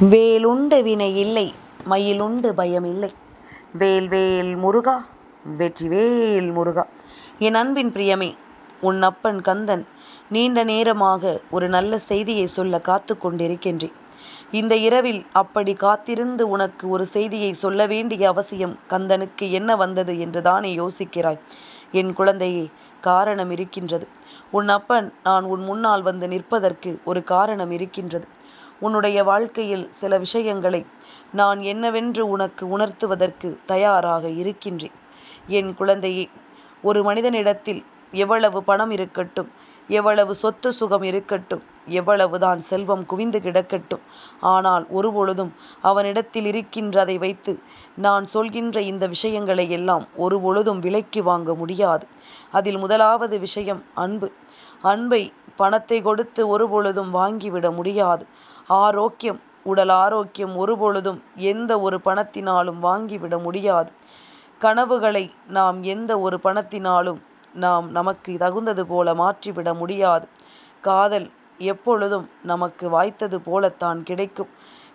வேலுண்டு வினை இல்லை மயிலுண்டு பயம் இல்லை வேல் வேல் முருகா வெற்றிவேல் முருகா. என் அன்பின் பிரியமே உன் அப்பன் கந்தன் நீண்ட நேரமாக ஒரு நல்ல செய்தியை சொல்ல காத்து கொண்டிருக்கின்றேன். இந்த இரவில் அப்படி காத்திருந்து உனக்கு ஒரு செய்தியை சொல்ல வேண்டிய அவசியம் கந்தனுக்கு என்ன வந்தது என்று தானே யோசிக்கிறாய். என் குழந்தையே காரணம் இருக்கின்றது. உன் அப்பன் நான் உன் முன்னால் வந்து நிற்பதற்கு ஒரு காரணம் இருக்கின்றது. உன்னுடைய வாழ்க்கையில் சில விஷயங்களை நான் என்னவென்று உனக்கு உணர்த்துவதற்கு தயாராக இருக்கின்றேன். என் குழந்தையே ஒரு மனிதனிடத்தில் எவ்வளவு பணம் இருக்கட்டும் எவ்வளவு சொத்து சுகம் இருக்கட்டும் எவ்வளவுதான் செல்வம் குவிந்து கிடக்கட்டும் ஆனால் ஒருபொழுதும் அவனிடத்தில் இருக்கின்றதை வைத்து நான் சொல்கின்ற இந்த விஷயங்களை எல்லாம் ஒருபொழுதும் விலைக்கு வாங்க முடியாது. அதில் முதலாவது விஷயம் அன்பு. அன்பை பணத்தை கொடுத்து ஒருபொழுதும் வாங்கிவிட முடியாது. ஆரோக்கியம் உடல் ஆரோக்கியம் ஒருபொழுதும் எந்த ஒரு பணத்தினாலும் வாங்கிவிட முடியாது. கனவுகளை நாம் எந்த ஒரு பணத்தினாலும் நாம் நமக்கு தகுந்தது போல மாற்றிவிட முடியாது. காதல் எப்பொழுதும் நமக்கு வாய்த்தது போலத்தான் கிடைக்கும்.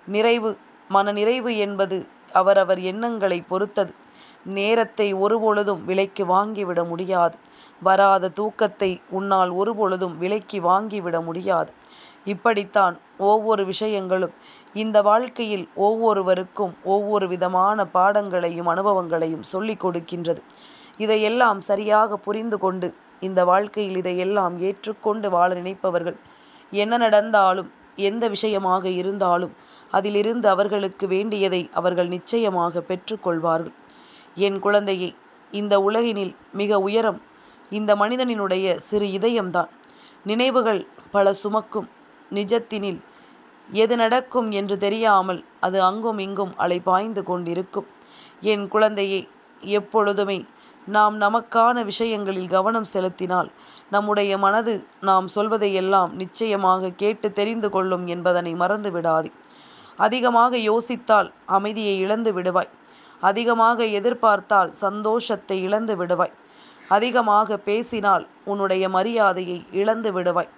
நிறைவு மன நிறைவு என்பது அவரவர் எண்ணங்களை பொறுத்தது. நேரத்தை ஒருபொழுதும் விலைக்கு வாங்கிவிட முடியாது. வராத தூக்கத்தை உன்னால் ஒருபொழுதும் விலைக்கு வாங்கிவிட முடியாது. இப்படித்தான் ஒவ்வொரு விஷயங்களும் இந்த வாழ்க்கையில் ஒவ்வொருவருக்கும் ஒவ்வொரு விதமான பாடங்களையும் அனுபவங்களையும் சொல்லிக் கொடுக்கின்றது. இதையெல்லாம் சரியாக புரிந்து கொண்டு இந்த வாழ்க்கையில் இதையெல்லாம் ஏற்றுக்கொண்டு வாழ நினைப்பவர்கள் என்ன நடந்தாலும் எந்த விஷயமாக இருந்தாலும் அதிலிருந்து அவர்களுக்கு வேண்டியதை அவர்கள் நிச்சயமாக பெற்றுக்கொள்வார்கள். என் குழந்தையை இந்த உலகினில் மிக உயரம் இந்த மனிதனினுடைய சிறு இதயம்தான். நினைவுகள் பல சுமக்கும் நிஜத்தினில் எது நடக்கும் என்று தெரியாமல் அது அங்கும் இங்கும் அலைபாய்ந்து கொண்டிருக்கும். என் குழந்தையை எப்பொழுதுமே நாம் நமக்கான விஷயங்களில் கவனம் செலுத்தினால் நம்முடைய மனது நாம் சொல்வதையெல்லாம் நிச்சயமாக கேட்டு தெரிந்து கொள்ளும் என்பதனை மறந்து விடாதே அதிகமாக யோசித்தால் அமைதியை இழந்து விடுவாய். அதிகமாக எதிர்பார்த்தால் சந்தோஷத்தை இழந்து விடுவாய். அதிகமாக பேசினால் உன்னுடைய மரியாதையை இழந்து விடுவாய்.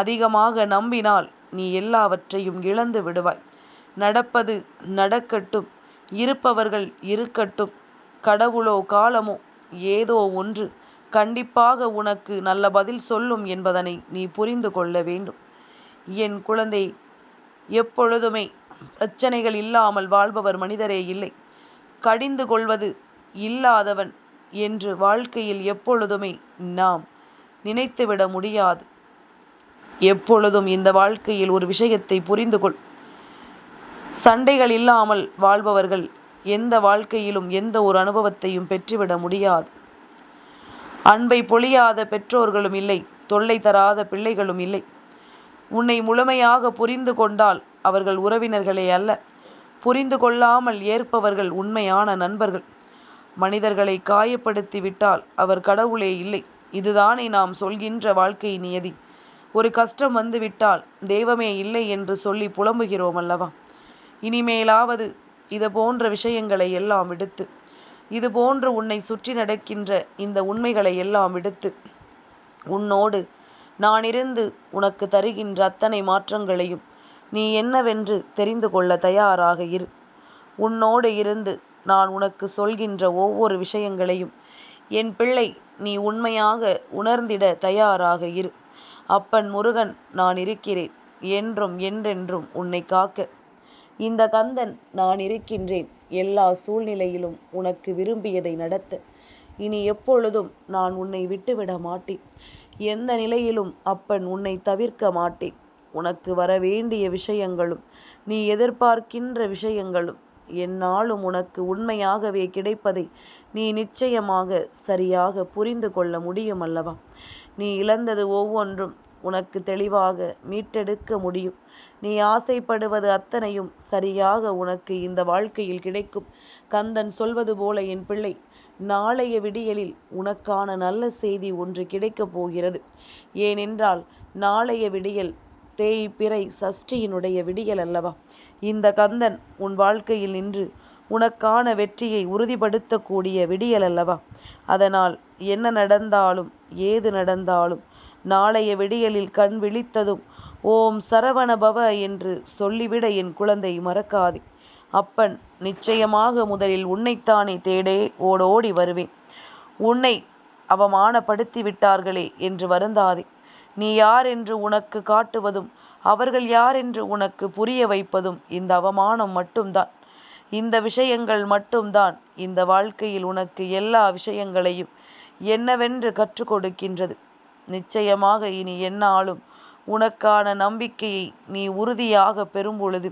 அதிகமாக நம்பினால் நீ எல்லாவற்றையும் இழந்து விடுவாய். நடப்பது நடக்கட்டும் இருப்பவர்கள் இருக்கட்டும் கடவுளோ காலமோ ஏதோ ஒன்று கண்டிப்பாக உனக்கு நல்ல பதில் சொல்லும் என்பதனை நீ புரிந்து கொள்ள வேண்டும். என் குழந்தை எப்பொழுதுமே பிரச்சனைகள் இல்லாமல் வாழ்பவர் மனிதரே இல்லை. கடிந்து கொள்வது இல்லாதவன் என்று வாழ்க்கையில் எப்பொழுதுமே நாம் நினைத்துவிட முடியாது. எப்பொழுதும் இந்த வாழ்க்கையில் ஒரு விஷயத்தை புரிந்து கொள் சண்டைகள் இல்லாமல் வாழ்பவர்கள் எந்த வாழ்க்கையிலும் எந்த ஒரு அனுபவத்தையும் பெற்றுவிட முடியாது. அன்பை பொழியாத பெற்றோர்களும் இல்லை தொல்லை தராத பிள்ளைகளும் இல்லை. உன்னை முழுமையாக புரிந்து கொண்டால் அவர்கள் உறவினர்களே அல்ல புரிந்து கொள்ளாமல் ஏற்பவர்கள் உண்மையான நண்பர்கள். மனிதர்களை காயப்படுத்தி விட்டால் அவர் கடவுளே இல்லை. இதுதானே நாம் சொல்கின்ற வாழ்க்கை நியதி. ஒரு கஷ்டம் வந்துவிட்டால் தெய்வமே இல்லை என்று சொல்லி புலம்புகிறோம் அல்லவா? இனிமேலாவது இது போன்ற விஷயங்களை எல்லாம் விடுத்து இது போன்று உன்னை சுற்றி நடக்கின்ற இந்த உண்மைகளை எல்லாம் விடுத்து உன்னோடு நான் இருந்து உனக்கு தருகின்ற அத்தனை மாற்றங்களையும் நீ என்னவென்று தெரிந்து கொள்ள தயாராக இரு. உன்னோடு இருந்து நான் உனக்கு சொல்கின்ற ஒவ்வொரு விஷயங்களையும் என் பிள்ளை நீ உண்மையாக உணர்ந்திட தயாராக இரு. அப்பன் முருகன் நான் இருக்கிறேன். என்றும் என்றென்றும் உன்னை காக்க. இந்த கந்தன் நான் இருக்கின்றேன். எல்லா சூழ்நிலையிலும் உனக்கு விரும்பியதை நடத்த. இனி எப்பொழுதும் நான் உன்னை விட்டுவிட மாட்டேன். எந்த நிலையிலும் அப்பன் உன்னை தவிர்க்க மாட்டேன். உனக்கு வர வேண்டிய விஷயங்களும் நீ எதிர்பார்க்கின்ற விஷயங்களும் என்னாலும் உனக்கு உண்மையாகவே கிடைப்பதை நீ நிச்சயமாக சரியாக புரிந்து கொள்ள முடியும் அல்லவா? நீ இழந்தது ஒவ்வொன்றும் உனக்கு தெளிவாக மீட்டெடுக்க முடியும். நீ ஆசைப்படுவது அத்தனையும் சரியாக உனக்கு இந்த வாழ்க்கையில் கிடைக்கும். கந்தன் சொல்வது போல என் பிள்ளை நாளைய விடியலில் உனக்கான நல்ல செய்தி ஒன்று கிடைக்கப் போகிறது. ஏனென்றால் நாளைய விடியல் தேய்பிறை சஷ்டியினுடைய விடியல் அல்லவா? இந்த கந்தன் உன் வாழ்க்கையில் நின்று உனக்கான வெற்றியை உறுதிப்படுத்தக்கூடிய விடியல் அல்லவா? அதனால் என்ன நடந்தாலும் ஏது நடந்தாலும் நாளைய விடியலில் கண் விழித்ததும் ஓம் சரவணபவ என்று சொல்லிவிட என் குழந்தை மறக்காதே. அப்பன் நிச்சயமாக முதலில் உன்னைத்தானே தேடே ஓடோடி வருவேன். உன்னை அவமானப்படுத்தி விட்டார்களே என்று வருந்தாதே. நீ யார் என்று உனக்கு காட்டுவதும் அவர்கள் யார் என்று உனக்கு புரிய வைப்பதும் இந்த அவமானம் மட்டும்தான். இந்த விஷயங்கள் மட்டும்தான். இந்த வாழ்க்கையில் உனக்கு எல்லா விஷயங்களையும் என்னவென்று கற்றுக் கொடுக்கின்றது. நிச்சயமாக இனி என்னாலும் உனக்கான நம்பிக்கையை நீ உறுதியாக பெறும் பொழுது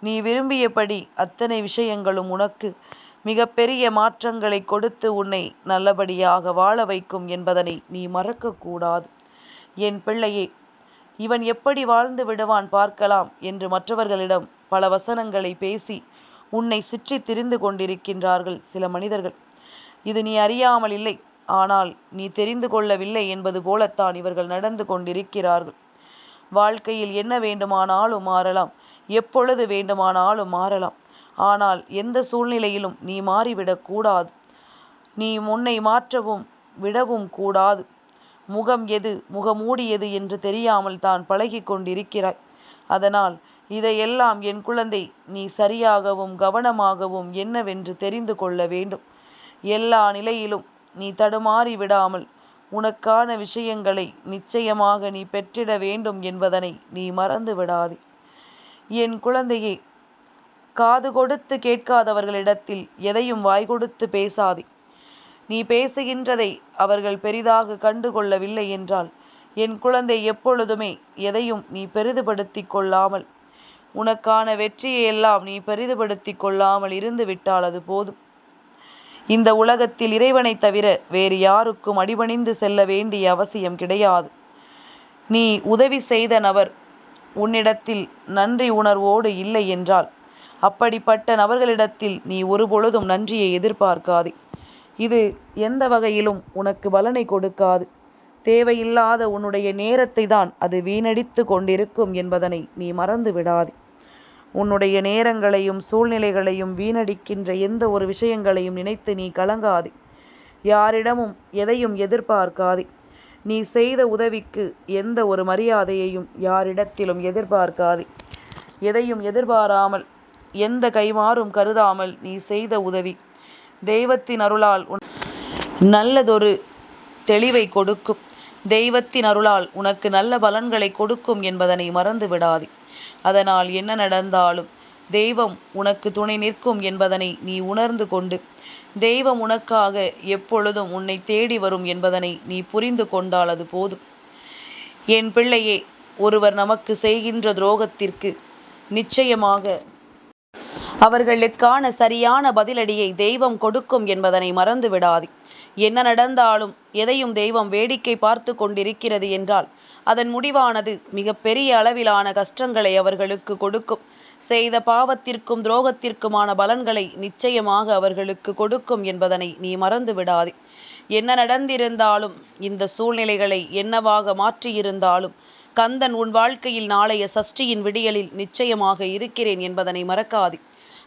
நீ விரும்பியபடி அத்தனை விஷயங்களும் உனக்கு மிகப்பெரிய மாற்றங்களை கொடுத்து உன்னை நல்லபடியாக வாழ வைக்கும் என்பதனை நீ மறக்கக்கூடாது. என் பிள்ளையே இவன் எப்படி வாழ்ந்து விடுவான் பார்க்கலாம் என்று மற்றவர்களிடம் பல வசனங்களை பேசி உன்னை சுற்றி திரிந்து கொண்டிருக்கின்றார்கள் சில மனிதர்கள். இது நீ அறியாமல் இல்லை ஆனால் நீ தெரிந்து கொள்ளவில்லை என்பது போலத்தான் இவர்கள் நடந்து கொண்டிருக்கிறார்கள். வாழ்க்கையில் என்ன வேண்டுமானாலும் மாறலாம் எப்பொழுது வேண்டுமானாலும் மாறலாம். ஆனால் எந்த சூழ்நிலையிலும் நீ மாறிவிடக்கூடாது. நீ உன்னை மாற்றவும் விடவும் கூடாது. முகம் எது முகமூடியது என்று தெரியாமல் தான் பழகி கொண்டிருக்கிறாய். அதனால் இதையெல்லாம் என் குழந்தை நீ சரியாகவும் கவனமாகவும் என்னவென்று தெரிந்து கொள்ள வேண்டும். எல்லா நிலையிலும் நீ தடுமாறி விடாமல் உனக்கான விஷயங்களை நிச்சயமாக நீ பெற்றிட வேண்டும் என்பதனை நீ மறந்து விடாதே. என் குழந்தையே காது கொடுத்து கேட்காதவர்களிடத்தில் எதையும் வாய் கொடுத்து பேசாதே. நீ பேசுகின்றதை அவர்கள் பெரிதாக கண்டுகொள்ளவில்லை என்றால் என் குழந்தை எப்பொழுதுமே எதையும் நீ பெரிதுபடுத்தி கொள்ளாமல் உனக்கான வெற்றியை எல்லாம் நீ பெரிதுபடுத்தி கொள்ளாமல் இருந்து விட்டால் அது போதும். இந்த உலகத்தில் இறைவனை தவிர வேறு யாருக்கும் அடிபணிந்து செல்ல வேண்டிய அவசியம் கிடையாது. நீ உதவி செய்த நபர் உன்னிடத்தில் நன்றி உணர்வோடு இல்லை என்றால் அப்படிப்பட்ட நபர்களிடத்தில் நீ ஒருபொழுதும் நன்றியை எதிர்பார்க்காதே. இது எந்த வகையிலும் உனக்கு பலனை கொடுக்காது. தேவையில்லாத உன்னுடைய நேரத்தை தான் அது வீணடித்து கொண்டிருக்கும் என்பதனை நீ மறந்து விடாது. உன்னுடைய நேரங்களையும் சூழ்நிலைகளையும் வீணடிக்கின்ற எந்த ஒரு விஷயங்களையும் நினைத்து நீ கலங்காதே. யாரிடமும் எதையும் எதிர்பார்க்காதே. நீ செய்த உதவிக்கு எந்த ஒரு மரியாதையையும் யாரிடத்திலும் எதிர்பார்க்காதே. எதையும் எதிர்பாராமல் எந்த கைமாறும் கருதாமல் நீ செய்த உதவி தெய்வத்தின் அருளால் உன் நல்லதொரு தெளிவை கொடுக்கும். தெய்வத்தின் அருளால் உனக்கு நல்ல பலன்களை கொடுக்கும் என்பதனை மறந்து விடாதே. அதனால் என்ன நடந்தாலும் தெய்வம் உனக்கு துணை நிற்கும் என்பதனை நீ உணர்ந்து கொண்டு தெய்வம் உனக்காக எப்பொழுதும் உன்னை தேடி வரும் என்பதனை நீ புரிந்து கொண்டால் அது போதும். என் பிள்ளையே ஒருவர் நமக்கு செய்கின்ற துரோகத்திற்கு நிச்சயமாக அவர்களுக்கான சரியான பதிலடியை தெய்வம் கொடுக்கும் என்பதனை மறந்து விடாது. என்ன நடந்தாலும் எதையும் தெய்வம் வேடிக்கை பார்த்து கொண்டிருக்கிறது என்றால் அதன் முடிவானது மிக பெரிய அளவிலான கஷ்டங்களை அவர்களுக்கு கொடுக்கும். செய்த பாவத்திற்கும் துரோகத்திற்குமான பலன்களை நிச்சயமாக அவர்களுக்கு கொடுக்கும் என்பதனை நீ மறந்து விடாதே. என்ன நடந்திருந்தாலும் இந்த சூழ்நிலைகளை என்னவாக மாற்றியிருந்தாலும் கந்தன் உன் வாழ்க்கையில் நாளைய சஷ்டியின் விடியலில் நிச்சயமாக இருக்கிறேன் என்பதனை மறக்காது.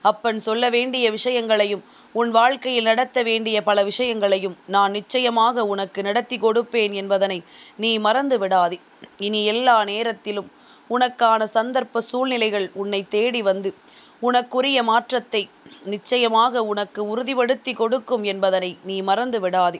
அப்பன் சொல்ல வேண்டிய விஷயங்களையும் உன் வாழ்க்கையில் நடத்த வேண்டிய பல விஷயங்களையும் நான் நிச்சயமாக உனக்கு நடத்தி கொடுப்பேன் என்பதனை நீ மறந்து விடாதே. இனி எல்லா நேரத்திலும் உனக்கான சந்தர்ப்ப சூழ்நிலைகள் உன்னை தேடி வந்து உனக்குரிய மாற்றத்தை நிச்சயமாக உனக்கு உறுதிப்படுத்தி கொடுக்கும் என்பதனை நீ மறந்து விடாதே.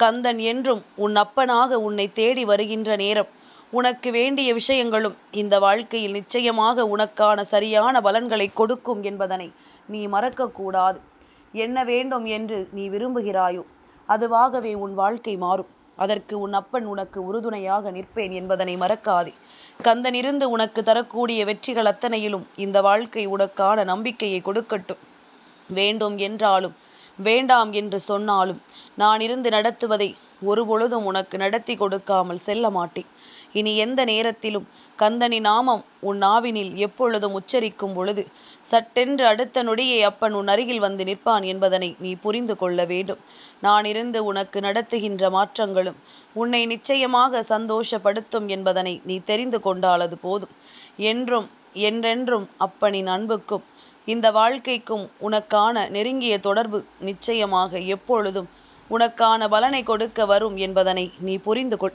கந்தன் என்றும் உன் அப்பனாக உன்னை தேடி வருகின்ற நேரம் உனக்கு வேண்டிய விஷயங்களும் இந்த வாழ்க்கையில் நிச்சயமாக உனக்கான சரியான பலன்களை கொடுக்கும் என்பதனை நீ மறக்கக்கூடாது. என்ன வேண்டும் என்று நீ விரும்புகிறாயோ அதுவாகவே உன் வாழ்க்கை மாறும். அதற்கு உன் அப்பன் உனக்கு உறுதுணையாக நிற்பேன் என்பதனை மறக்காதே. கந்தனிருந்து உனக்கு தரக்கூடிய வெற்றிகள் அத்தனையிலும் இந்த வாழ்க்கை உனக்கான நம்பிக்கையை கொடுக்கட்டும். வேண்டும் என்றாலும் வேண்டாம் என்று சொன்னாலும் நான் இருந்து நடத்துவதை ஒருபொழுதும் உனக்கு நடத்தி கொடுக்காமல் செல்ல மாட்டேன். இனி எந்த நேரத்திலும் கந்தனி நாமம் உன் நாவினில் எப்பொழுதும் உச்சரிக்கும் பொழுது சட்டென்று அடுத்த நொடியை அப்பன் உன் அருகில் வந்து நிற்பான் என்பதனை நீ புரிந்து கொள்ள வேண்டும். நான் இருந்து உனக்கு நடத்துகின்ற மாற்றங்களும் உன்னை நிச்சயமாக சந்தோஷப்படுத்தும் என்பதனை நீ தெரிந்து கொண்டாலது போதும். என்றும் என்றென்றும் அப்பனின் அன்புக்கும் இந்த வாழ்க்கைக்கும் உனக்கான நெருங்கிய தொடர்பு நிச்சயமாக எப்பொழுதும் உனக்கான பலனை கொடுக்க வரும் என்பதனை நீ புரிந்து கொள்.